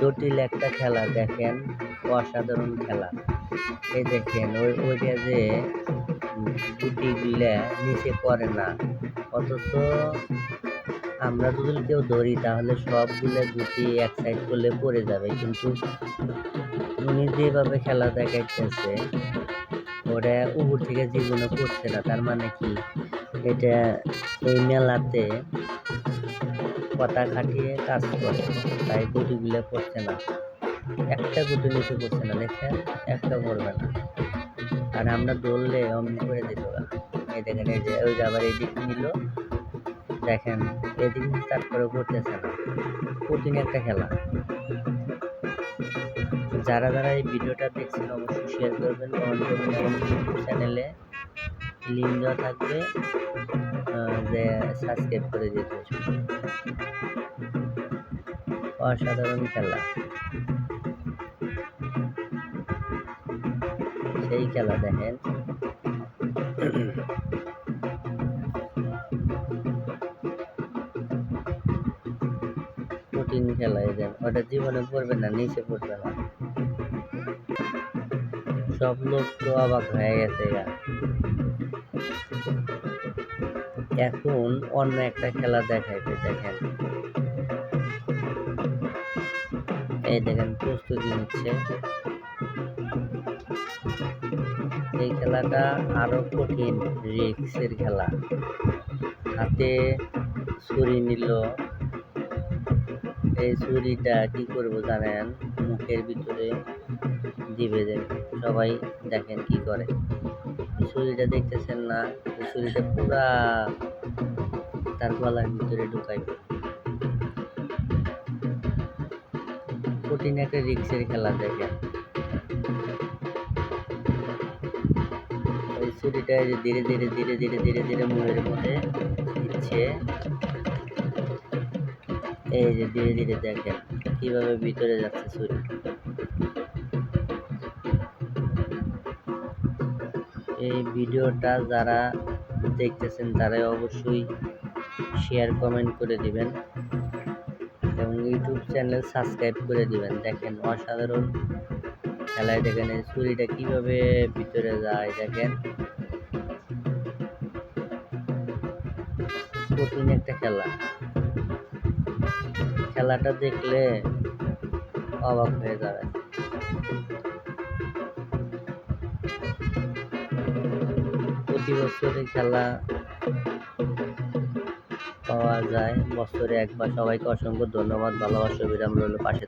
জটিল একটা খেলা, দেখেন, অসাধারণ খেলা। এই দেখেন, ওই, ওইটা যে গুটিগুলা নিচে পড়ে না, অথচ আমরা যদি কেউ ধরি, তাহলে সবগুলো গুটি এক সাইড করলে পড়ে যাবে। কিন্তু উনি যেভাবে খেলা দেখাইতেছে, ওরা উপর থেকে জীবনে পড়ছে না, তার মানে কি? এটা এই মেলাতে কথা খাটিয়ে কাজ করে, তাই গুটিগুলো পড়ছে না। একটা গুটি নিচে পড়ছে না দেখছেন একটা পড়বে না। আর আমরা দৌড়লে অমনি করে দিত এই দেখেন, এই যে, ওই যে আবার এদিক নিল। দেখেন, এদিক তারপরে পড়তেছে না। কঠিন একটা খেলা। যারা যারা এই ভিডিওটা দেখছেন, অবশ্যই শেয়ার করবেন। চ্যানেলে লিঙ্ক দেওয়া থাকবে যে সাবস্ক্রাইব করে দিতে অসাধারণ খেলা। সেই খেলা দেখেন। কঠিন খেলা এই দেন ওটা জীবনে পড়বে না, নিচে পড়বে না। সব লোক তো অবাক হয়ে গেছে এখন অন্য একটা খেলা দেখাইবে দেখেন। এই দেখেন, প্রস্তুতি নিচ্ছে। এই খেলাটা আরও কঠিন রিক্সের খেলা। হাতে ছুরি নিল। এই ছুরিটা কি করব জানেন? মুখের ভিতরে দিবে সবাই দেখেন কি করে। ছুরিটা দেখতেছেন না ছুরিটা পুরা তার গলার ভিতরে ঢুকাইবে কঠিন একটা রিক্সের খেলা দেখেন। ওই ছুরিটা যে ধীরে ধীরে ধীরে ধীরে ধীরে ধীরে মুখের মধ্যে দিচ্ছে। এই যে ধীরে ধীরে দেখেন, কীভাবে ভিতরে যাচ্ছে ছুরি এই ভিডিওটা যারা দেখতেছেন তারা অবশ্যই শেয়ার কমেন্ট করে দিবেন এবং ইউটিউব চ্যানেল সাবস্ক্রাইব করে দিবেন। দেখেন অসাধারণ খেলায় দেখেন এই ছুরিটা কীভাবে ভিতরে যায় দেখেন। কঠিন একটা খেলা। খেলাটা দেখলে অবাক হয়ে যাবে প্রতি বছরে খেলা পাওয়া যায়। বছরে একবার সবাইকে অসংখ্য ধন্যবাদ ভালোবাসা বিরাম রইল পাশে